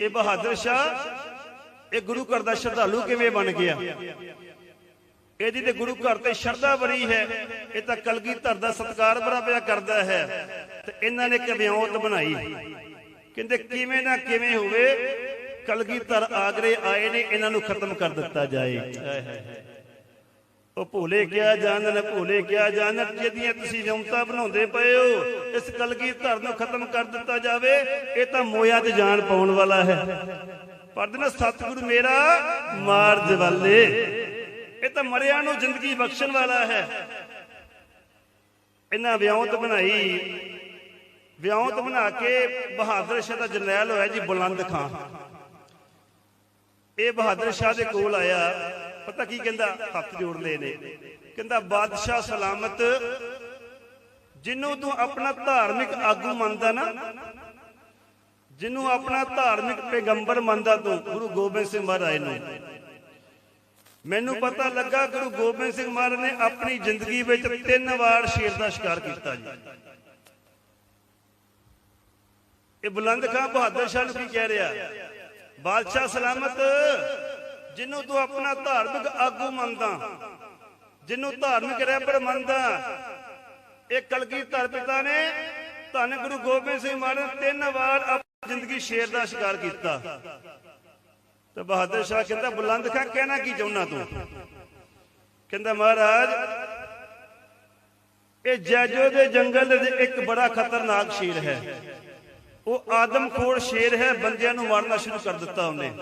ਇਹ ਬਹਾਦਰ ਸ਼ਾਹ, ਇਹ ਗੁਰੂ ਘਰ ਦਾ ਸ਼ਰਧਾਲੂ ਕਿਵੇਂ ਬਣ ਗਿਆ? ਇਹਦੀ ਤੇ ਗੁਰੂ ਘਰ ਤੇ ਸ਼ਰਧਾ ਬਰੀ ਹੈ, ਇਹ ਤਾਂ ਕਲਗੀਧਰ ਦਾ ਸਤਕਾਰ ਬੜਾ ਪਿਆ ਕਰਦਾ ਹੈ, ਤੇ ਇਹਨਾਂ ਨੇ ਇੱਕ ਬਣਾਈ? ਕਹਿੰਦੇ ਕਿਵੇਂ ਨਾ ਕਿਵੇਂ ਹੋਵੇ, ਕਲਗੀਧਰ ਆਗਰੇ ਆਏ ਨੇ, ਇਹਨਾਂ ਨੂੰ ਖਤਮ ਕਰ ਦਿੱਤਾ ਜਾਏ। ਉਹ ਭੋਲੇ ਕਿਆ ਜਾਣਨ, ਭੋਲੇ ਕਿਆ ਜਾਣਨ, ਜਿਹਦੀਆਂ ਤੁਸੀਂ ਵਿਉਂਤਾਂ ਬਣਾਉਂਦੇ ਪਏ ਹੋ, ਇਸ ਕਲਗੀਧਰ ਨੂੰ ਖਤਮ ਕਰ ਦਿੱਤਾ ਜਾਵੇ, ਇਹ ਤਾਂ ਮੋਇਆ 'ਚ ਜਾਨ ਪਾਉਣ ਵਾਲਾ ਹੈ। ਪਰ ਨਾ ਸਤਿਗੁਰੂ ਮੇਰਾ ਮਾਰ ਜਵਾਲੇ, ਇਹ ਤਾਂ ਮਰਿਆਂ ਨੂੰ ਜ਼ਿੰਦਗੀ ਬਖਸ਼ਣ ਵਾਲਾ ਹੈ। ਇਹਨਾਂ ਵਿਉਂਤ ਬਣਾਈ ਵਿਉਂਤ ਬਣਾ ਕੇ ਬਹਾਦਰ ਸ਼ਾਹ ਦਾ ਜਰਨੈਲ ਹੋਇਆ ਜੀ ਬੁਲੰਦ ਖਾਂ ਇਹ ਬਹਾਦਰ ਸ਼ਾਹ ਦੇ ਕੋਲ ਆਇਆ। ਪਤਾ ਕੀ ਕਹਿੰਦਾ? ਹੱਥ ਜੋੜ ਲਏ ਨੇ। ਕਹਿੰਦਾ, ਬਾਦਸ਼ਾਹ ਸਲਾਮਤ ਜਿਹਨੂੰ ਤੂੰ ਆਪਣਾ ਧਾਰਮਿਕ ਆਗੂ ਮੰਨਦਾ ਨਾ ਜਿਹਨੂੰ ਆਪਣਾ ਧਾਰਮਿਕ ਪੈਗੰਬਰ ਮੰਨਦਾ ਤੂੰ, ਗੁਰੂ ਗੋਬਿੰਦ ਸਿੰਘ ਮਹਾਰਾਜ ਨੂੰ। ਮੈਨੂੰ ਪਤਾ ਲੱਗਾ ਗੁਰੂ ਗੋਬਿੰਦ ਸਿੰਘ ਮਹਾਰਾਜ ਨੇ ਆਪਣੀ ਜ਼ਿੰਦਗੀ ਵਿੱਚ ਤਿੰਨ ਵਾਰ ਸ਼ੇਰ ਦਾ ਸ਼ਿਕਾਰ ਕੀਤਾ ਜੀ। ਇਹ ਬੁਲੰਦ ਖਾਂ ਬਹਾਦਰ ਸ਼ਾਹ ਨੂੰ ਕੀ ਕਹਿ ਰਿਹਾ? ਬਾਦਸ਼ਾਹ ਸਲਾਮਤ ਜਿਹਨੂੰ ਤੂੰ ਆਪਣਾ ਧਾਰਮਿਕ ਆਗੂ ਮੰਨਦਾ ਜਿਹਨੂੰ ਧਾਰਮਿਕ ਰਹਿਬਰ ਮੰਨਦਾ, ਇਹ ਕਲਗੀਧਰ ਪਿਤਾ ਨੇ ਧੰਨ ਗੁਰੂ ਗੋਬਿੰਦ ਸਿੰਘ ਮਹਾਰਾਜ ਤਿੰਨ ਵਾਰ ਆਪਣੀ ਜ਼ਿੰਦਗੀ ਸ਼ੇਰ ਦਾ ਸ਼ਿਕਾਰ ਕੀਤਾ। ਤੇ ਬਹਾਦਰ ਸ਼ਾਹ ਕਹਿੰਦਾ, ਬੁਲੰਦ ਖਾਂ, ਕਹਿਣਾ ਕੀ ਚਾਹੁੰਦਾ ਤੂੰ? ਕਹਿੰਦਾ, ਮਹਾਰਾਜ, ਇਹ ਜੈਜੋ ਦੇ ਜੰਗਲ ਦੇ ਇੱਕ ਬੜਾ ਖਤਰਨਾਕ ਸ਼ੇਰ ਹੈ। ਉਹ ਆਦਮਖੋਰ ਸ਼ੇਰ ਹੈ, ਬੰਦਿਆਂ ਨੂੰ ਮਾਰਨਾ ਸ਼ੁਰੂ ਕਰ ਦਿੱਤਾ ਉਹਨੇ।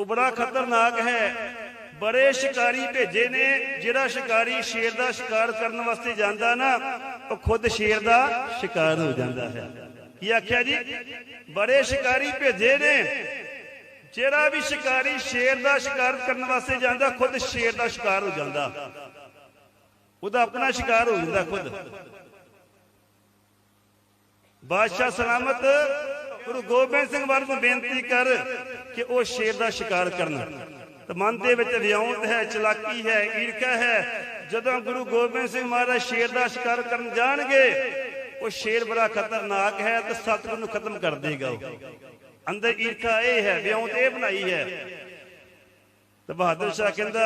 ਉਹ ਬੜਾ ਖਤਰਨਾਕ ਹੈ। ਬੜੇ ਸ਼ਿਕਾਰੀ ਭੇਜੇ ਨੇ, ਜਿਹੜਾ ਸ਼ਿਕਾਰੀ ਸ਼ੇਰ ਦਾ ਸ਼ਿਕਾਰ ਕਰਨ ਵਾਸਤੇ ਜਾਂਦਾ ਨਾ, ਉਹ ਖੁਦ ਸ਼ੇਰ ਦਾ ਸ਼ਿਕਾਰ ਹੋ ਜਾਂਦਾ ਹੈ। ਕੀ ਆਖਿਆ ਜੀ? ਬੜੇ ਸ਼ਿਕਾਰੀ ਭੇਜੇ ਨੇ। ਜਿਹੜਾ ਵੀ ਸ਼ਿਕਾਰੀ ਸ਼ੇਰ ਦਾ ਸ਼ਿਕਾਰ ਕਰਨ ਵਾਸਤੇ ਜਾਂਦਾ, ਖੁਦ ਸ਼ੇਰ ਦਾ ਸ਼ਿਕਾਰ ਹੋ ਜਾਂਦਾ। ਉਹਦਾ ਆਪਣਾ ਸ਼ਿਕਾਰ ਹੋ ਜਾਂਦਾ ਖੁਦ। ਬਾਦਸ਼ਾਹ ਸਲਾਮਤ ਗੁਰੂ ਗੋਬਿੰਦ ਸਿੰਘ ਵਾਰ ਨੂੰ ਬੇਨਤੀ ਕਰ। ਕਿ ਉਹ ਸ਼ੇਰ ਦਾ ਸ਼ਿਕਾਰ ਕਰਨ। ਤੇ ਮਨ ਦੇ ਵਿੱਚ ਵਿਉਂਤ ਹੈ, ਚਲਾਕੀ ਹੈ, ਈਰਖਾ ਹੈ। ਜਦੋਂ ਗੁਰੂ ਗੋਬਿੰਦ ਸਿੰਘ ਮਹਾਰਾਜ ਸ਼ੇਰ ਦਾ ਸ਼ਿਕਾਰ ਕਰਨ ਜਾਣਗੇ, ਉਹ ਸ਼ੇਰ ਬੜਾ ਖਤਰਨਾਕ ਹੈ ਤੇ ਸਤਿਗੁਰ ਨੂੰ ਖਤਮ ਕਰ ਦੇਗਾ ਉਹ। ਅੰਦਰ ਈਰਖਾ ਇਹ ਹੈ ਵਿਉਂਤ ਇਹ ਬਣਾਈ ਹੈ। ਤੇ ਬਹਾਦਰ ਸ਼ਾਹ ਕਹਿੰਦਾ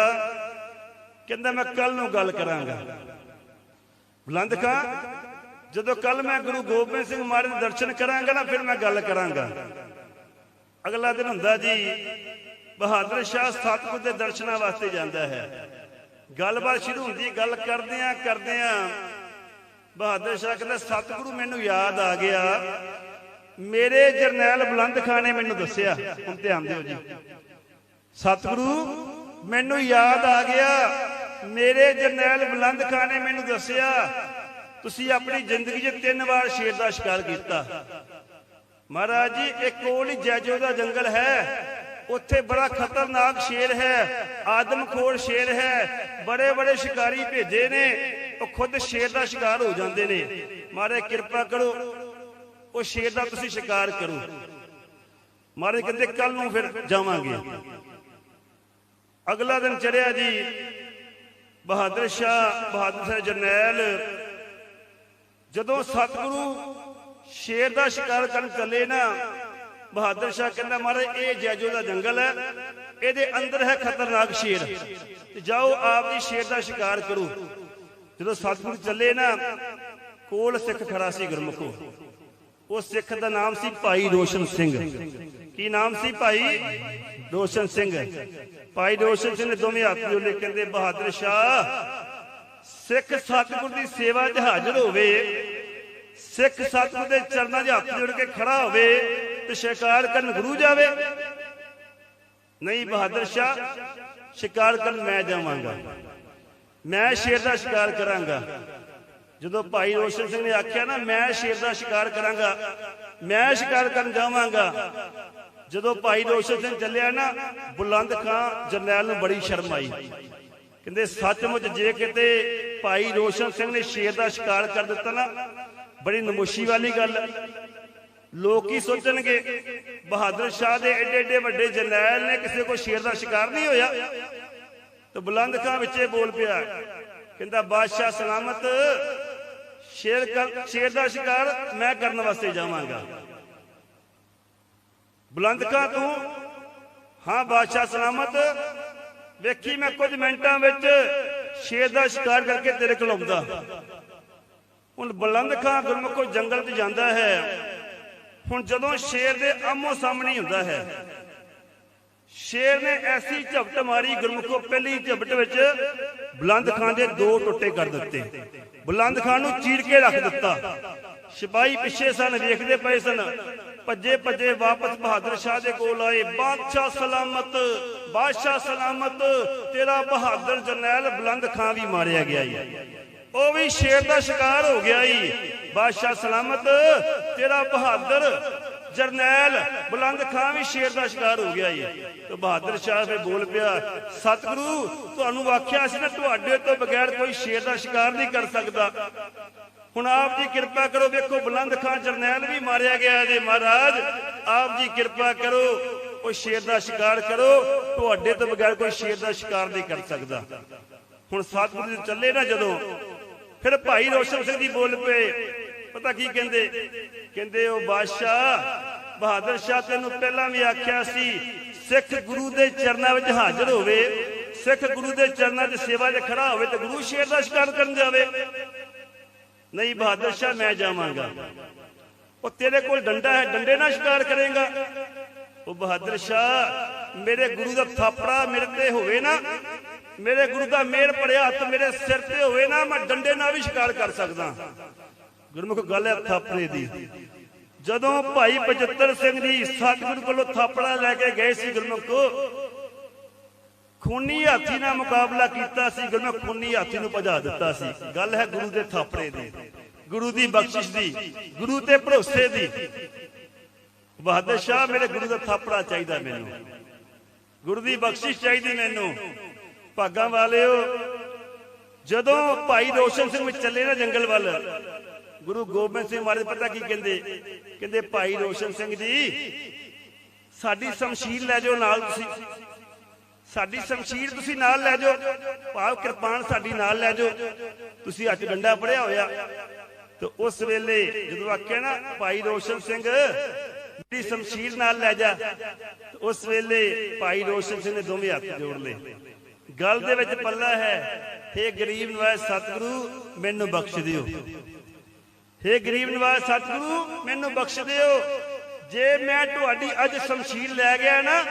ਕਹਿੰਦਾ ਮੈਂ ਕੱਲ ਨੂੰ ਗੱਲ ਕਰਾਂਗਾ। ਬੁਲੰਦ ਖਾਂ, ਜਦੋਂ ਕੱਲ ਮੈਂ ਗੁਰੂ ਗੋਬਿੰਦ ਸਿੰਘ ਮਹਾਰਾਜ ਦੇ ਦਰਸ਼ਨ ਕਰਾਂਗਾ ਨਾ, ਫਿਰ ਮੈਂ ਗੱਲ ਕਰਾਂਗਾ। ਅਗਲਾ ਦਿਨ ਹੁੰਦਾ ਜੀ, ਬਹਾਦਰ ਸ਼ਾਹ ਸਤਿਗੁਰ ਦੇ ਦਰਸ਼ਨਾਂ ਵਾਸਤੇ ਜਾਂਦਾ ਹੈ। ਗੱਲਬਾਤ ਸ਼ੁਰੂ ਹੁੰਦੀ, ਗੱਲ ਕਰਦਿਆਂ ਕਰਦਿਆਂ ਬਹਾਦਰ ਸ਼ਾਹ ਕਹਿੰਦਾ, ਸਤਿਗੁਰੂ, ਮੈਨੂੰ ਯਾਦ ਆ ਗਿਆ। ਮੇਰੇ ਜਰਨੈਲ ਬੁਲੰਦ ਖਾਨ ਨੇ ਮੈਨੂੰ ਦੱਸਿਆ। ਹੁਣ ਧਿਆਨ ਦਿਓ ਜੀ। ਸਤਿਗੁਰੂ, ਮੈਨੂੰ ਯਾਦ ਆ ਗਿਆ। ਮੇਰੇ ਜਰਨੈਲ ਬੁਲੰਦ ਖਾਨ ਨੇ ਮੈਨੂੰ ਦੱਸਿਆ। ਤੁਸੀਂ ਆਪਣੀ ਜ਼ਿੰਦਗੀ 'ਚ ਤਿੰਨ ਵਾਰ ਸ਼ੇਰ ਦਾ ਸ਼ਿਕਾਰ ਕੀਤਾ। ਮਹਾਰਾਜ ਜੀ ਇੱਕ ਕੋਲ ਹੀ ਜੈਜੋ ਦਾ ਜੰਗਲ ਹੈ। ਉੱਥੇ ਬੜਾ ਖਤਰਨਾਕ ਸ਼ੇਰ ਹੈ, ਆਦਮਖੋਰ ਸ਼ੇਰ ਹੈ। ਬੜੇ ਬੜੇ ਸ਼ਿਕਾਰੀ ਭੇਜੇ ਨੇ, ਉਹ ਖੁਦ ਸ਼ੇਰ ਦਾ ਸ਼ਿਕਾਰ ਹੋ ਜਾਂਦੇ ਨੇ। ਮਹਾਰਾਜ ਕਿਰਪਾ ਕਰੋ, ਉਹ ਸ਼ੇਰ ਦਾ ਤੁਸੀਂ ਸ਼ਿਕਾਰ ਕਰੋ। ਮਹਾਰਾਜ ਕਹਿੰਦੇ ਕੱਲ ਨੂੰ ਫਿਰ ਜਾਵਾਂਗੇ। ਅਗਲਾ ਦਿਨ ਚੜਿਆ ਜੀ, ਬਹਾਦਰ ਸ਼ਾਹ ਬਹਾਦਰ ਸ਼ਾਹ ਜਰਨੈਲ, ਜਦੋਂ ਸਤਿਗੁਰੂ ਸ਼ੇਰ ਦਾ ਸ਼ਿਕਾਰ ਕਰਨ ਚੱਲੇ ਨਾ, ਬਹਾਦਰ ਸ਼ਾਹ ਕਹਿੰਦਾ, ਮਹਾਰਾਜ, ਇਹ ਜੈਜੋ ਦਾ ਜੰਗਲ ਹੈ, ਇਹਦੇ ਅੰਦਰ ਹੈ ਖਤਰਨਾਕ ਸ਼ੇਰ। ਤੇ ਜਾਓ, ਆਪ ਦੀ ਸ਼ੇਰ ਦਾ ਸ਼ਿਕਾਰ ਕਰੋ। ਜਦੋਂ ਸਤਿਗੁਰੂ ਚੱਲੇ ਨਾ, ਕੋਲ ਸਿੱਖ ਖੜਾ ਸੀ ਗੁਰਮੁਖੋ। ਉਹ ਸਿੱਖ ਦਾ ਨਾਮ ਸੀ ਭਾਈ ਰੋਸ਼ਨ ਸਿੰਘ। ਕੀ ਨਾਮ ਸੀ ਭਾਈ? ਰੋਸ਼ਨ ਸਿੰਘ। ਭਾਈ ਰੋਸ਼ਨ ਸਿੰਘ ਨੇ ਦੋਵੇਂ ਹੱਥ ਜੋੜੇ ਕਹਿੰਦੇ, ਬਹਾਦਰ ਸ਼ਾਹ, ਸਿੱਖ ਸਤਿਗੁਰ ਦੀ ਸੇਵਾ 'ਚ ਹਾਜ਼ਰ ਹੋਵੇ। ਸਿੱਖ ਸਤਿਗੁਰ ਦੇ ਚਰਨਾਂ 'ਚ ਹੱਥ ਜੋੜ ਕੇ ਖੜਾ ਹੋਵੇ ਤੇ ਸ਼ਿਕਾਰ ਕਰਨ ਗੁਰੂ ਜਾਵੇ। ਨਹੀਂ ਬਹਾਦਰ ਸ਼ਾਹ, ਸ਼ਿਕਾਰ ਕਰਨ ਮੈਂ ਜਾਵਾਂਗਾ। ਮੈਂ ਸ਼ੇਰ ਦਾ ਸ਼ਿਕਾਰ ਕਰਾਂਗਾ। ਜਦੋਂ ਭਾਈ ਰੋਸ਼ਨ ਸਿੰਘ ਨੇ ਆਖਿਆ ਨਾ, ਮੈਂ ਸ਼ੇਰ ਦਾ ਸ਼ਿਕਾਰ ਕਰਾਂਗਾ, ਮੈਂ ਸ਼ਿਕਾਰ ਕਰਨ ਜਾਵਾਂਗਾ। ਜਦੋਂ ਭਾਈ ਰੋਸ਼ਨ ਸਿੰਘ ਚੱਲਿਆ ਨਾ, ਬੁਲੰਦ ਖਾਂ ਜਰਨੈਲ ਨੂੰ ਬੜੀ ਸ਼ਰਮ ਆਈ। ਕਹਿੰਦੇ, ਸੱਚਮੁੱਚ ਜੇ ਕਿਤੇ ਭਾਈ ਰੋਸ਼ਨ ਸਿੰਘ ਨੇ ਸ਼ੇਰ ਦਾ ਸ਼ਿਕਾਰ ਕਰ ਦਿੱਤਾ ਨਾ ਬੜੀ ਨਮੋਸ਼ੀ ਵਾਲੀ ਗੱਲ। ਲੋਕ ਕੀ ਸੋਚਣਗੇ, ਬਹਾਦਰ ਸ਼ਾਹ ਦੇ ਏਡੇ ਏਡੇ ਵੱਡੇ ਜਰਨੈਲ ਨੇ ਕਿਸੇ ਕੋ ਸ਼ੇਰ ਦਾ ਸ਼ਿਕਾਰ ਨਹੀਂ ਹੋਇਆ। ਤੇ ਬੁਲੰਦ ਖਾਂ ਵਿੱਚੇ ਬੋਲ ਪਿਆ, ਕਹਿੰਦਾ, ਬਾਦਸ਼ਾਹ ਸਲਾਮਤ, ਸ਼ੇਰ ਕਰ- ਸ਼ੇਰ ਦਾ ਸ਼ਿਕਾਰ ਮੈਂ ਕਰਨ ਵਾਸਤੇ ਜਾਵਾਂਗਾ। ਬੁਲੰਦ ਖਾਂ ਤੂੰ, ਹਾਂ, ਬਾਦਸ਼ਾਹ ਸਲਾਮਤ, ਵੇਖੀ ਮੈਂ ਕੁਝ ਮਿੰਟਾਂ ਵਿੱਚ ਸ਼ੇਰ ਦਾ ਸ਼ਿਕਾਰ ਕਰਕੇ ਤੇਰੇ ਕੋਲ ਆਉਂਦਾ। ਹੁਣ ਬੁਲੰਦ ਖਾਂ ਗੁਰਮੁਖੋ ਜੰਗਲ 'ਚ ਜਾਂਦਾ ਹੈ। ਹੁਣ ਜਦੋਂ ਸ਼ੇਰ ਦੇ ਆਮੋ ਸਾਹਮਣੇ ਹੁੰਦਾ ਹੈ, ਸ਼ੇਰ ਨੇ ਐਸੀ ਝਪਟ ਮਾਰੀ ਗੁਰਮੁਖੋ ਪਹਿਲੀ ਝਪਟ ਵਿੱਚ ਬੁਲੰਦ ਖਾਂ ਦੇ ਦੋ ਟੁੱਟੇ ਕਰ ਦਿੱਤੇ। ਬੁਲੰਦ ਖਾਂ ਨੂੰ ਚੀਰ ਕੇ ਰੱਖ ਦਿੱਤਾ। ਸਿਪਾਹੀ ਪਿੱਛੇ ਸਨ, ਵੇਖਦੇ ਪਏ ਸਨ। ਭੱਜੇ ਭੱਜੇ ਵਾਪਸ ਬਹਾਦਰ ਸ਼ਾਹ ਦੇ ਕੋਲ ਆਏ, ਬਾਦਸ਼ਾਹ ਸਲਾਮਤ ਬਾਦਸ਼ਾਹ ਸਲਾਮਤ, ਤੇਰਾ ਬਹਾਦਰ ਜਰਨੈਲ ਬੁਲੰਦ ਖਾਂ ਵੀ ਮਾਰਿਆ ਗਿਆ ਈ ਉਹ ਵੀ ਸ਼ੇਰ ਦਾ ਸ਼ਿਕਾਰ ਹੋ ਗਿਆ ਈ ਬਾਦਸ਼ਾਹ ਸਲਾਮਤ, ਤੇਰਾ ਬਹਾਦਰ, ਜਰਨੈਲ ਬੁਲੰਦ ਖਾਂ ਵੀ ਸ਼ੇਰ ਦਾ ਸ਼ਿਕਾਰ ਹੋ ਗਿਆ ਈ ਤੇ ਬਹਾਦਰ ਸ਼ਾਹ ਫੇ ਬੋਲ ਪਿਆ, ਸਤਿਗੁਰੂ, ਤੁਹਾਨੂੰ ਆਖਿਆ ਸੀ ਨਾ ਤੁਹਾਡੇ ਤੋਂ ਬਗੈਰ ਕੋਈ ਸ਼ੇਰ ਦਾ ਸ਼ਿਕਾਰ ਨਹੀਂ ਕਰ ਸਕਦਾ। ਹੁਣ ਆਪ ਜੀ ਕਿਰਪਾ ਕਰੋ, ਵੇਖੋ ਬੁਲੰਦ ਖਾਂ, ਜਰਨੈਲ ਵੀ ਮਾਰਿਆ ਗਿਆ ਜੇ ਮਹਾਰਾਜ। ਆਪ ਜੀ ਕਿਰਪਾ ਕਰੋ, ਉਹ ਸ਼ੇਰ ਦਾ ਸ਼ਿਕਾਰ ਕਰੋ, ਤੁਹਾਡੇ ਤੋਂ ਬਗੈਰ ਕੋਈ ਸ਼ੇਰ ਦਾ ਸ਼ਿਕਾਰ ਨਹੀਂ ਕਰ ਸਕਦਾ। ਹੁਣ ਸਤਿਗੁਰੂ ਜੀ ਚੱਲੇ ਨਾ ਜਦੋਂ ਫਿਰ ਭਾਈ ਰੋਸ਼ਨ ਸਿੰਘ ਜੀ ਬੋਲ ਪਏ। ਪਤਾ ਕੀ ਕਹਿੰਦੇ? ਕਹਿੰਦੇ, ਉਹ ਬਾਦਸ਼ਾਹ, ਬਹਾਦਰ ਸ਼ਾਹ ਤੈਨੂੰ ਪਹਿਲਾਂ ਵੀ ਆਖਿਆ ਸੀ, ਸਿੱਖ ਗੁਰੂ ਦੇ ਚਰਨਾਂ ਵਿੱਚ ਹਾਜ਼ਰ ਹੋਵੇ, ਸਿੱਖ ਗੁਰੂ ਦੇ ਚਰਨਾਂ 'ਚ ਸੇਵਾ 'ਚ ਖੜਾ ਹੋਵੇ ਤੇ ਗੁਰੂ ਸ਼ੇਰ ਦਾ ਸ਼ਿਕਾਰ ਕਰਨ ਜਾਵੇ। ਨਹੀਂ ਬਹਾਦਰ ਸ਼ਾਹ, ਮੈਂ ਜਾਵਾਂਗਾ। ਉਹ ਤੇਰੇ ਕੋਲ ਡੰਡਾ ਹੈ, ਡੰਡੇ ਨਾਲ ਸ਼ਿਕਾਰ ਕਰੇਗਾ। ਉਹ ਬਹਾਦਰ ਸ਼ਾਹ, ਮੇਰੇ ਗੁਰੂ ਦਾ ਥਾਪੜਾ ਮੇਰੇ ਤੇ ਹੋਵੇ ਨਾ ਮੇਰੇ ਗੁਰੂ ਦਾ ਮੇਰ ਭਰਿਆ ਹੱਥ ਮੇਰੇ ਸਿਰ ਤੇ ਹੋਵੇ ਨਾ, ਮੈਂ ਡੰਡੇ ਨਾਲ ਵੀ ਸ਼ਿਕਾਰ ਕਰ ਸਕਦਾ। ਗੁਰਮੁਖ ਗੱਲ ਹੈ ਥਾਪੜੇ ਦੀ। ਜਦੋਂ ਭਾਈ ਬਚਿੱਤਰ ਸਿੰਘ ਜੀ ਸਤਿਗੁਰੂ ਕੋਲੋਂ ਥਾਪੜਾ ਲੈ ਕੇ ਗਏ ਸੀ ਗੁਰਮੁਖ, ਖੂਨੀ ਹਾਥੀ ਨਾਲ ਮੁਕਾਬਲਾ ਕੀਤਾ ਸੀ, ਗੁਰਮੁਖ ਖੂਨੀ ਹਾਥੀ ਨੂੰ ਭਜਾ ਦਿੱਤਾ ਸੀ। ਗੱਲ ਹੈ ਗੁਰੂ ਦੇ ਥਾਪੜੇ ਦੀ। ਗੁਰੂ ਦੀ ਬਖਸ਼ਿਸ਼ ਦੀ, ਗੁਰੂ ਤੇ ਭਰੋਸੇ ਦੀ। ਬਹਾਦਰ ਸ਼ਾਹ, ਮੇਰੇ ਗੁਰੂ ਦਾ ਥਾਪੜਾ ਚਾਹੀਦਾ ਮੈਨੂੰ। ਗੁਰੂ ਦੀ ਬਖਸ਼ਿਸ਼ ਚਾਹੀਦੀ ਮੈਨੂੰ। ਭਾਗਾਂ ਵਾਲਿਓ, ਜਦੋਂ ਭਾਈ ਰੋਸ਼ਨ ਸਿੰਘ ਵਿੱਚ ਚੱਲੇ ਨਾ ਜੰਗਲ ਵੱਲ, ਗੁਰੂ ਗੋਬਿੰਦ ਸਿੰਘ ਮਹਾਰਾਜ ਪਤਾ ਕੀ ਕਹਿੰਦੇ? ਕਹਿੰਦੇ, ਭਾਈ ਰੋਸ਼ਨ ਸਿੰਘ ਜੀ, ਸਾਡੀ ਸ਼ਮਸ਼ੀਰ ਲੈ ਜਾਓ ਨਾਲ ਤੁਸੀਂ। ਸਾਡੀ ਸ਼ਮਸ਼ੀਰ ਤੁਸੀਂ ਨਾਲ ਲੈ ਜਾਓ। ਭਾਵ ਕਿਰਪਾਨ ਸਾਡੀ ਨਾਲ ਲੈ ਜਾਓ। ਤੁਸੀਂ ਅੱਜ ਡੰਡਾ ਪੜਿਆ ਹੋਇਆ। ਤੇ ਉਸ ਵੇਲੇ ਜਦੋਂ ਆਖਿਆ ਨਾ, ਭਾਈ ਰੋਸ਼ਨ ਸਿੰਘ, ਮੇਰੀ ਸ਼ਮਸ਼ੀਰ ਨਾਲ ਲੈ ਜਾ। ਉਸ ਵੇਲੇ ਭਾਈ ਰੋਸ਼ਨ ਸਿੰਘ ਨੇ ਦੋਵੇਂ ਹੱਥ ਜੋੜ ਲਏ। ਗੱਲ ਦੇ ਵਿੱਚ ਪੱਲਾ ਹੈ। हे ਗਰੀਬ ਨਵਾਜ਼ ਸਤਿਗੁਰੂ, ਮੈਨੂੰ ਬਖਸ਼ ਦਿਓ। हे ਗਰੀਬ ਨਵਾਜ਼ ਸਤਿਗੁਰੂ, ਮੈਨੂੰ ਬਖਸ਼ ਦਿਓ। ਜੇ ਮੈਂ ਤੁਹਾਡੀ ਅੱਜ ਸ਼ਮਸ਼ੀਰ ਲੈ ਗਿਆ ਨਾ,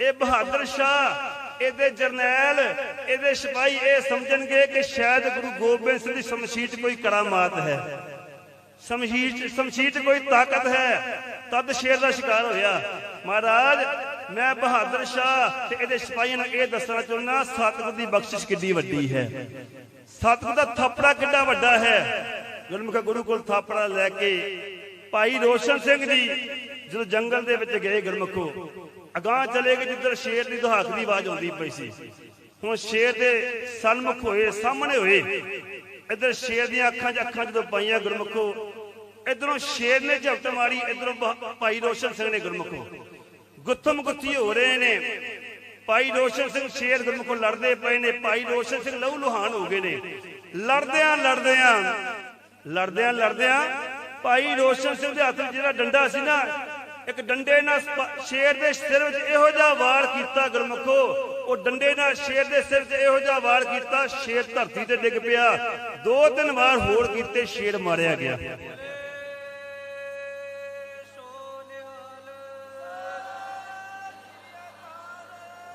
ਇਹ ਬਹਾਦਰ ਸ਼ਾਹ, ਇਹਦੇ ਜਰਨੈਲ, ਇਹਦੇ ਸਿਪਾਹੀ ਇਹ ਸਮਝਣਗੇ ਕਿ ਸ਼ਾਇਦ ਗੁਰੂ ਗੋਬਿੰਦ ਸਿੰਘ ਦੀ ਸ਼ਮਸ਼ੀਰ 'ਚ ਕੋਈ ਕਰਾਮਾਤ ਹੈ। ਸ਼ਮਸ਼ੀਰ 'ਚ ਸ਼ਮਸ਼ੀਰ 'ਚ ਕੋਈ ਤਾਕਤ ਹੈ। ਤਦ ਸ਼ੇਰ ਦਾ ਸ਼ਿਕਾਰ ਹੋਇਆ। ਮਹਾਰਾਜ ਮੈਂ ਬਹਾਦਰ ਸ਼ਾਹ ਤੇ ਇਹਦੇ ਸਿਪਾਹੀਆਂ ਨੂੰ ਇਹ ਦੱਸਣਾ ਚਾਹੁੰਦਾ, ਸਤਿਗੁਰ ਦੀ ਬਖਸ਼ਿਸ਼ ਕਿੰਨੀ ਵੱਡੀ ਹੈ। ਸਤਿਗੁਰ ਦਾ ਥਾਪੜਾ ਕਿੱਡਾ ਵੱਡਾ ਹੈ। ਗੁਰਮੁਖ ਗੁਰੂ ਕੋਲ ਥਾਪੜਾ ਲੈ ਕੇ ਭਾਈ ਰੋਸ਼ਨ ਸਿੰਘ ਜੀ ਜਦੋਂ ਜੰਗਲ ਦੇ ਵਿੱਚ ਗਏ ਗੁਰਮੁਖੋ, ਅਗਾਹ ਚਲੇ ਗਏ ਜਿੱਧਰ ਸ਼ੇਰ ਦੀ ਦੁਹਾਕ ਦੀ ਆਵਾਜ਼ ਆਉਂਦੀ ਪਈ ਸੀ। ਹੁਣ ਸ਼ੇਰ ਦੇ ਸਨਮੁਖ ਹੋਏ, ਸਾਹਮਣੇ ਹੋਏ। ਇੱਧਰ ਸ਼ੇਰ ਦੀਆਂ ਅੱਖਾਂ 'ਚ ਅੱਖਾਂ ਜਦੋਂ ਪਾਈਆਂ ਗੁਰਮੁਖੋ, ਇਧਰੋਂ ਸ਼ੇਰ ਨੇ ਝਪਟ ਮਾਰੀ, ਇਧਰੋਂ ਭਾਈ ਰੋਸ਼ਨ ਸਿੰਘ ਨੇ ਗੁਰਮੁਖੋ। ਗੁੱਥਮ ਗੁੱਥੀ ਹੋ ਰਹੇ ਨੇ। ਭਾਈ ਰੋਸ਼ਨ ਸਿੰਘ ਸ਼ੇਰ ਗੁਰਮੁਖੋ ਲੜਦੇ ਪਏ ਨੇ। ਭਾਈ ਰੋਸ਼ਨ ਸਿੰਘ ਲਹੂ ਲੁਹਾਨ ਹੋ ਗਏ ਨੇ। ਲੜਦਿਆਂ ਲੜਦਿਆਂ ਲੜਦਿਆਂ ਲੜਦਿਆਂ ਭਾਈ ਰੋਸ਼ਨ ਸਿੰਘ ਦੇ ਹੱਥ 'ਚ ਜਿਹੜਾ ਡੰਡਾ ਸੀ ਨਾ, ਇੱਕ ਡੰਡੇ ਨਾਲ ਸ਼ੇਰ ਦੇ ਸਿਰ ਵਿੱਚ ਇਹੋ ਜਿਹਾ ਵਾਰ ਕੀਤਾ ਗੁਰਮੁਖੋ। ਉਹ ਡੰਡੇ ਨਾਲ ਸ਼ੇਰ ਦੇ ਸਿਰ 'ਚ ਇਹੋ ਜਿਹਾ ਵਾਰ ਕੀਤਾ, ਸ਼ੇਰ ਧਰਤੀ ਤੇ ਡਿੱਗ ਪਿਆ। ਦੋ ਤਿੰਨ ਵਾਰ ਹੋਰ ਕੀਤੇ, ਸ਼ੇਰ ਮਾਰਿਆ ਗਿਆ।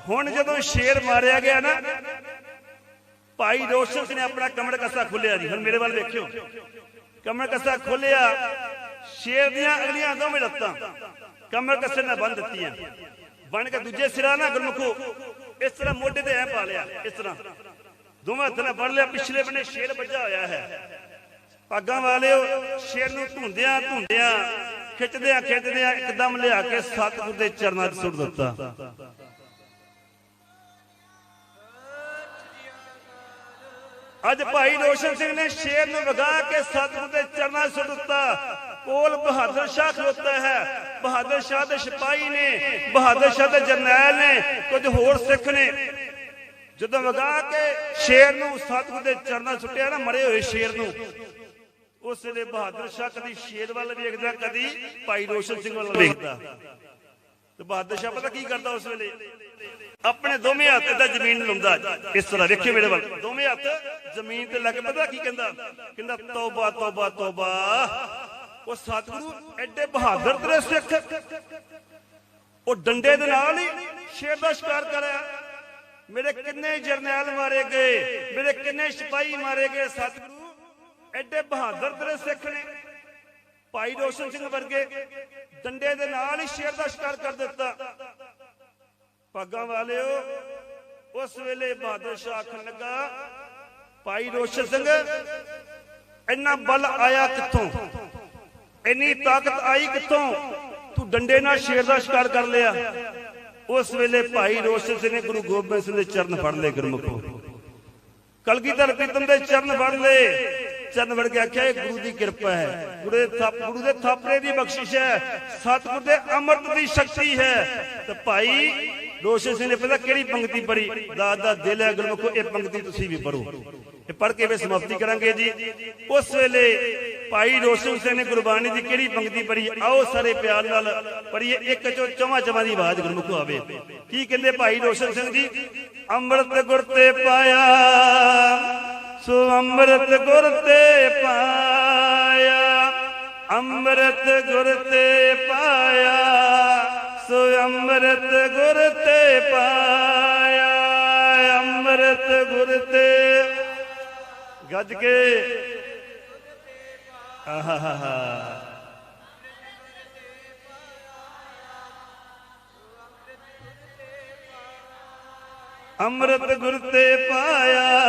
ਹੁਣ ਜਦੋਂ ਸ਼ੇਰ ਮਾਰਿਆ ਗਿਆ ਨਾ, ਭਾਈ ਰੋਸ਼ਨ ਸਿੰਘ ਨੇ ਆਪਣਾ ਕਮਰ ਕੱਸਾ ਖੋਲਿਆ ਜੀ। ਹੁਣ ਮੇਰੇ ਵੱਲ ਵੇਖਿਓ। ਕਮਰ ਕੱਸਾ ਖੋਲਿਆ ਸ਼ੇਰ ਦੀਆਂ ਅਗਲੀਆਂ ਦੋਵੇਂ ਲੱਤਾਂ ਕਮਰ ਕੱਸੇ ਨਾਲ ਬੰਨ ਦਿੱਤੀਆਂ। ਬਣ ਕੇ ਦੂਜੇ ਸਿਰਾ ਨਾ ਗੁਰਮੁਖੋ, ਇਸ ਤਰ੍ਹਾਂ ਮੋਢੇ ਤੇ ਐ ਪਾ ਲਿਆ, ਇਸ ਤਰ੍ਹਾਂ। ਦੋਵੇਂ ਹੱਥ ਨਾਲ ਫੜ ਲਿਆ, ਪਿਛਲੇ ਬੰਨੇ ਸ਼ੇਰ ਵੱਜਾ ਹੋਇਆ ਹੈ। ਪਾਗਾਂ ਵਾਲਿਓ, ਸ਼ੇਰ ਨੂੰ ਧੁੰਦਿਆਂ ਧੁੰਦਿਆਂ, ਖਿੱਚਦਿਆਂ ਖਿੱਚਦਿਆਂ ਇੱਕਦਮ ਲਿਆ ਕੇ ਸਤਿਗੁਰ ਦੇ ਚਰਨਾਂ 'ਚ ਸੁੱਟ ਦਿੱਤਾ। ਅੱਜ ਭਾਈ ਰੋਸ਼ਨ ਸਿੰਘ ਨੇ ਸ਼ੇਰ ਨੂੰ ਵਗਾ ਕੇ ਸਤਿਗੁਰ ਦੇ ਚਰਨਾਂ ਸੁੱਟ ਦਿੱਤਾ ਕੋਲ ਬਹਾਦਰ ਸ਼ਾਹ ਖਲੋਤਾ ਹੈ। ਬਹਾਦਰ ਸ਼ਾਹ ਦੇ ਸਿਪਾਹੀ ਨੇ, ਬਹਾਦਰ ਸ਼ਾਹ ਦੇ ਜਰਨੈਲ ਨੇ, ਕੁਝ ਹੋਰ ਸਿੱਖ ਨੇ। ਜਦੋਂ ਵਗਾ ਕੇ ਸ਼ੇਰ ਨੂੰ ਸਤਿਗੁਰ ਦੇ ਚਰਨਾਂ ਸੁੱਟਿਆ ਨਾ, ਮਰੇ ਹੋਏ ਸ਼ੇਰ ਨੂੰ। ਉਸ ਵੇਲੇ ਬਹਾਦਰ ਸ਼ਾਹ ਕਦੀ ਸ਼ੇਰ ਵੱਲ ਵੇਖਦਾ, ਕਦੀ ਭਾਈ ਰੋਸ਼ਨ ਸਿੰਘ ਵੱਲ ਵੇਖਦਾ। ਤੇ ਬਹਾਦਰ ਸ਼ਾਹ ਪਤਾ ਕੀ ਕਰਦਾ ਉਸ ਵੇਲੇ? ਆਪਣੇ ਦੋਵੇਂ ਹੱਥ ਏਦਾਂ ਜ਼ਮੀਨ ਨੂੰ ਇਸ ਤਰ੍ਹਾਂ? ਵੇਖਿਓ ਮੇਰੇ ਵੱਲ। ਦੋਵੇਂ ਹੱਥ ਜ਼ਮੀਨ ਤੇ ਲੱਗ ਪਤਾ ਕੀ ਕਹਿੰਦਾ? ਕਹਿੰਦਾ, ਤੌਬਾ ਤੌਬਾ ਤੌਬਾ। ਉਹ ਸਤਿਗੁਰੂ ਐਡੇ ਬਹਾਦਰ ਤੇਰੇ ਸਿੱਖ। ਉਹ ਡੰਡੇ ਦੇ ਨਾਲ ਹੀ ਸ਼ੇਰ ਦਾ ਸ਼ਿਕਾਰ ਕਰਿਆ ਮੇਰੇ ਕਿੰਨੇ ਜਰਨੈਲ ਮਾਰੇ ਗਏ, ਮੇਰੇ ਕਿੰਨੇ ਸਿਪਾਹੀ ਮਾਰੇ ਗਏ। ਸਤਿਗੁਰੂ ਐਡੇ ਬਹਾਦਰ ਤੇਰੇ ਸਿੱਖ ਨੇ। ਭਾਈ ਰੋਸ਼ਨ ਸਿੰਘ ਵਰਗੇ ਡੰਡੇ ਦੇ ਨਾਲ ਹੀ ਸ਼ੇਰ ਦਾ ਸ਼ਿਕਾਰ ਕਰ ਦਿੱਤਾ। ਪੱਗਾਂ ਵਾਲਿਓ, ਉਸ ਵੇਲੇ ਬਹਾਦਰ ਸ਼ਾਹ ਆਖਣ ਲੱਗਾ, ਭਾਈ ਰੋਸ਼ਨ ਸਿੰਘ, ਇੰਨਾ ਬਲ ਆਇਆ ਕਿੱਥੋਂ? ਇੰਨੀ ਤਾਕਤ ਆਈ ਕਿੱਥੋਂ? ਤੂੰ ਡੰਡੇ ਨਾਲ ਸ਼ੇਰ ਦਾ ਸ਼ਿਕਾਰ ਕਰ ਲਿਆ। ਉਸ ਵੇਲੇ ਭਾਈ ਰੋਸ਼ਨ ਸਿੰਘ ਨੇ ਗੁਰੂ ਗੋਬਿੰਦ ਸਿੰਘ ਦੇ ਚਰਨ ਫੜ ਲਏ ਗੁਰਮੁਖੋ। ਕਲਗੀਧਰ ਪ੍ਰੀਤਮ ਦੇ ਚਰਨ ਫੜ ਲਏ। ਚਰਨ ਫੜ ਕੇ ਆਖਿਆ, ਇਹ ਗੁਰੂ ਦੀ ਕਿਰਪਾ ਹੈ। ਗੁਰੂ ਦੇ ਥਾਪ ਗੁਰੂ ਦੇ ਥਾਪਰੇ ਦੀ ਬਖਸ਼ਿਸ਼ ਹੈ। ਸਤਿਗੁਰ ਦੇ ਅੰਮ੍ਰਿਤ ਦੀ ਸ਼ਕਤੀ ਹੈ। ਤੇ ਭਾਈ, ਰੋਸ਼ਨ ਸਿੰਘ ਨੇ ਪਤਾ ਕਿਹੜੀ ਪੰਕਤੀ ਪੜੀ ਦਾਦ ਦਾ ਦਿਲ ਹੈ ਗੁਰਮੁਖੋ ਇਹ ਪੰਕਤੀ ਤੁਸੀਂ ਵੀ ਪੜੋ ਇਹ ਪੜ੍ਹ ਕੇ ਵੇ ਸਮਾਪਤੀ ਕਰਾਂਗੇ ਜੀ। ਉਸ ਵੇਲੇ ਭਾਈ ਰੋਸ਼ਨ ਸਿੰਘ ਨੇ ਗੁਰਬਾਣੀ ਦੀ ਕਿਹੜੀ ਪੰਕਤੀ ਪੜੀ ਆਓ ਸਾਰੇ ਪਿਆਰ ਨਾਲ ਪੜੀਏ ਇੱਕ ਚੋ ਚੌਵਾਂ ਚੌਵਾਂ ਦੀ ਆਵਾਜ਼ ਗੁਰਮੁਖੋ ਆਵੇ। ਕੀ ਕਹਿੰਦੇ ਭਾਈ ਰੋਸ਼ਨ ਸਿੰਘ ਜੀ? ਅੰਮ੍ਰਿਤ ਗੁਰ ਤੇ ਪਾਇਆ ਅੰਮ੍ਰਿਤ ਗੁਰ ਤੇ ਪਾਇਆ, ਅੰਮ੍ਰਿਤ ਗੁਰ ਤੇ ਪਾਇਆ, ਸੋ ਅੰਮ੍ਰਿਤ ਗੁਰ ਤੇ ਪਾਇਆ, ਅੰਮ੍ਰਿਤ ਗੁਰ ਤੇ ਗੱਜ ਕੇ। ਆਹਾਹਾ ਅੰਮ੍ਰਿਤ ਗੁਰ ਤੇ ਪਾਇਆ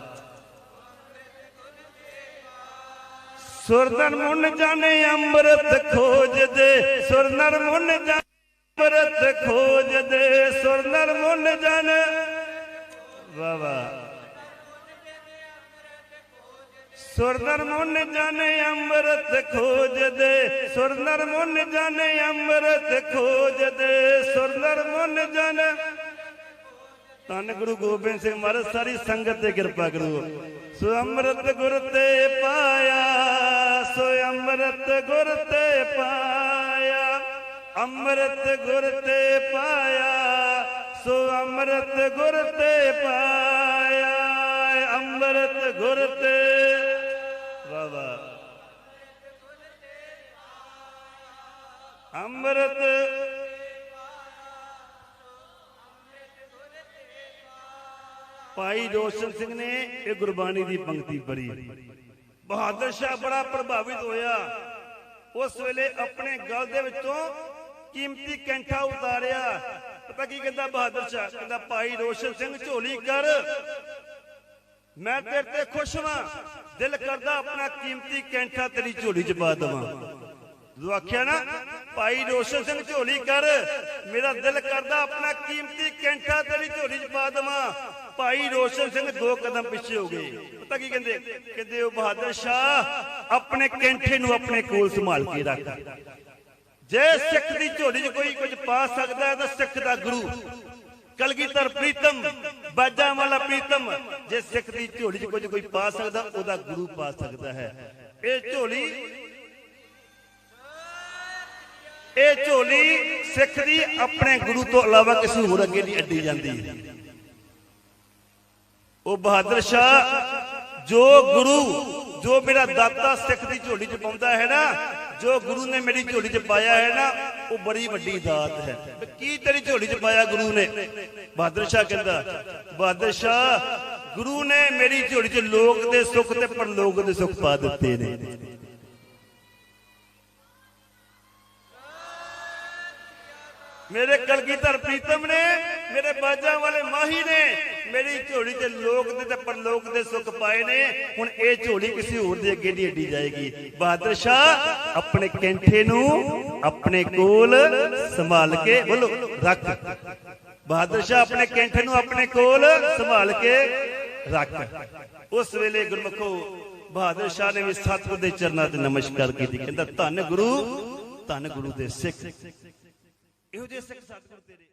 ਸੁਰਨਰ ਮੁੰਨ ਜਾਣੇ ਅੰਮ੍ਰਿਤ ਖੋਜਦੇ ਸੁਰਨਰ ਮੁੰਨ ਜਾਣੇ ਅੰਮ੍ਰਿਤ ਖੋਜਦੇ ਸੁਰਨਰ ਮੁੰਨ ਜਾਣੇ ਵਾਹ ਵਾਹ। ਸੁਰਨਰ ਮੁੰਨ ਜਾਣੇ ਅੰਮ੍ਰਿਤ ਖੋਜਦੇ ਸੁਰਨਰ ਮੁੰਨ ਜਾਣੇ ਅੰਮ੍ਰਿਤ ਖੋਜਦੇ ਸੁਰਨਰ ਮੁੰਨ ਜਾਣੇ ਧੰਨ ਗੁਰੂ ਗੋਬਿੰਦ ਸਿੰਘ ਮਹਾਰਾਜ, ਸਾਰੀ ਸੰਗਤ ਤੇ ਕਿਰਪਾ ਕਰੋ। ਸੋ ਅੰਮ੍ਰਿਤ ਗੁਰ ਤੇ ਪਾਇਆ ਗੁਰ ਤੇ ਪਾਇਆ, ਅੰਮ੍ਰਿਤ ਗੁਰ ਤੇ ਪਾਇਆ, ਸੋ ਅੰਮ੍ਰਿਤ ਗੁਰ ਤੇ ਪਾਇਆ, ਅੰਮ੍ਰਿਤ ਗੁਰ ਤੇ ਵਾਹ। ਅੰਮ੍ਰਿਤ ਭਾਈ ਰੋਸ਼ਨ ਸਿੰਘ ਨੇ ਇਹ ਗੁਰਬਾਣੀ ਦੀ ਪੰਕਤੀ ਪੜ੍ਹੀ। ਬਹਾਦਰ ਸ਼ਾਹ ਬੜਾ ਪ੍ਰਭਾਵਿਤ ਹੋਇਆ। ਉਸ ਵੇਲੇ ਆਪਣੇ ਗਲ ਦੇ ਵਿੱਚੋਂ ਕੀਮਤੀ ਕੈਂਠਾ ਉਤਾਰਿਆ। ਪਤਾ ਕੀ ਕਹਿੰਦਾ ਬਹਾਦਰ ਸ਼ਾਹ? ਕਹਿੰਦਾ, ਭਾਈ ਰੋਸ਼ਨ ਸਿੰਘ, ਝੋਲੀ ਕਰ। ਮੈਂ ਤੇਰੇ ਤੇ ਖੁਸ਼ ਹਾਂ ਦਿਲ ਕਰਦਾ ਆਪਣਾ ਕੀਮਤੀ ਕੈਂਠਾ ਤੇਰੀ ਝੋਲੀ 'ਚ ਪਾ ਦੇਵਾਂ। ਜਦੋਂ ਆਖਿਆ ਨਾ, ਭਾਈ ਰੋਸ਼ਨ ਸਿੰਘ, ਝੋਲੀ ਕਰ। ਮੇਰਾ ਦਿਲ ਕਰਦਾ ਆਪਣਾ ਕੀਮਤੀ ਕੈਂਠਾ ਤੇਰੀ ਝੋਲੀ 'ਚ ਪਾ ਦੇਵਾਂ। ਭਾਈ ਰੋਸ਼ਨ ਸਿੰਘ ਦੋ ਕਦਮ ਪਿੱਛੇ ਹੋ ਗਏ। ਪਤਾ ਕੀ ਕਹਿੰਦੇ? ਕਹਿੰਦੇ ਉਹ ਬਹਾਦਰ ਸ਼ਾਹ, ਆਪਣੇ ਕੈਂਠੇ ਨੂੰ ਆਪਣੇ ਕੋਲ ਸੰਭਾਲ ਕੇ ਰੱਖ। ਜੇ ਸਿੱਖ ਦੀ ਝੋਲੀ 'ਚ ਕੋਈ ਕੁਝ ਪਾ ਸਕਦਾ ਹੈ ਤਾਂ ਸਿੱਖ ਦਾ ਗੁਰੂ। ਕਲਗੀਧਰ ਪ੍ਰੀਤਮ ਬਾਜਾਂ ਵਾਲਾ ਪ੍ਰੀਤਮ, ਜੇ ਸਿੱਖ ਦੀ ਝੋਲੀ 'ਚ ਕੁਝ ਕੋਈ ਪਾ ਸਕਦਾ, ਉਹਦਾ ਗੁਰੂ ਪਾ ਸਕਦਾ ਹੈ। ਇਹ ਝੋਲੀ ਇਹ ਝੋਲੀ ਸਿੱਖ ਦੀ ਆਪਣੇ ਗੁਰੂ ਤੋਂ ਇਲਾਵਾ ਕਿਸੇ ਹੋਰ ਅੱਗੇ ਨਹੀਂ ਅੱਡੀ ਜਾਂਦੀ। ਉਹ ਬਹਾਦਰ ਸ਼ਾਹ, ਜੋ ਗੁਰੂ, ਜੋ ਮੇਰਾ ਦਾਤਾ ਸਿੱਖ ਦੀ ਝੋਲੀ 'ਚ ਪਾਉਂਦਾ ਹੈ ਨਾ, ਜੋ ਗੁਰੂ ਨੇ ਮੇਰੀ ਝੋਲੀ 'ਚ ਪਾਇਆ ਹੈ ਨਾ, ਉਹ ਬੜੀ ਵੱਡੀ ਦਾਤ ਹੈ। ਕੀ ਤੇਰੀ ਝੋਲੀ 'ਚ ਪਾਇਆ ਗੁਰੂ ਨੇ? ਬਹਾਦਰ ਸ਼ਾਹ ਕਹਿੰਦਾ, ਬਹਾਦਰ ਸ਼ਾਹ, ਗੁਰੂ ਨੇ ਮੇਰੀ ਝੋਲੀ 'ਚ ਲੋਕ ਦੇ ਸੁੱਖ ਤੇ ਪਰਲੋਕ ਦੇ ਸੁੱਖ ਪਾ ਦਿੱਤੇ ਨੇ। ਮੇਰੇ ਕਲਗੀਧਰ ਪ੍ਰੀਤਮ ਨੇ, ਮੇਰੇ ਬਾਜਾਂ ਵਾਲੇ ਮਾਹੀ ਨੇ, ਮੇਰੀ ਝੋਲੀ ਤੇ ਲੋਕ ਦੇ ਤੇ ਪਰਲੋਕ ਦੇ ਸੁੱਖ ਪਾਏ ਨੇ, ਹੁਣ ਇਹ ਝੋਲੀ ਕਿਸੇ ਹੋਰ ਦੇ ਅੱਗੇ ਨਹੀਂ ਅੱਡੀ ਜਾਏਗੀ। ਬਹਾਦਰ ਸ਼ਾਹ, ਆਪਣੇ ਕੈਂਠੇ ਨੂੰ ਆਪਣੇ ਕੋਲ ਸੰਭਾਲ ਕੇ ਬੋਲੋ, ਰੱਖ। ਬਹਾਦਰ ਸ਼ਾਹ ਆਪਣੇ ਕੈਂਠੇ ਨੂੰ ਆਪਣੇ ਕੋਲ ਸੰਭਾਲ ਕੇ ਰੱਖ। ਉਸ ਵੇਲੇ ਗੁਰਮਖੋ, ਬਹਾਦਰ ਸ਼ਾਹ ਨੇ ਵੀ ਸਤਿਗੁਰ ਦੇ ਚਰਨਾਂ ਤੇ ਨਮਸਕਾਰ ਕੀਤੀ। ਕਹਿੰਦਾ, ਧੰਨ ਗੁਰੂ ਧੰਨ ਗੁਰੂ ਦੇ ਸਿੱਖ। ਇਹੋ ਜਿਹੇ ਸਿੱਖ ਸਤਿਗੁਰ ਤੇਰੇ।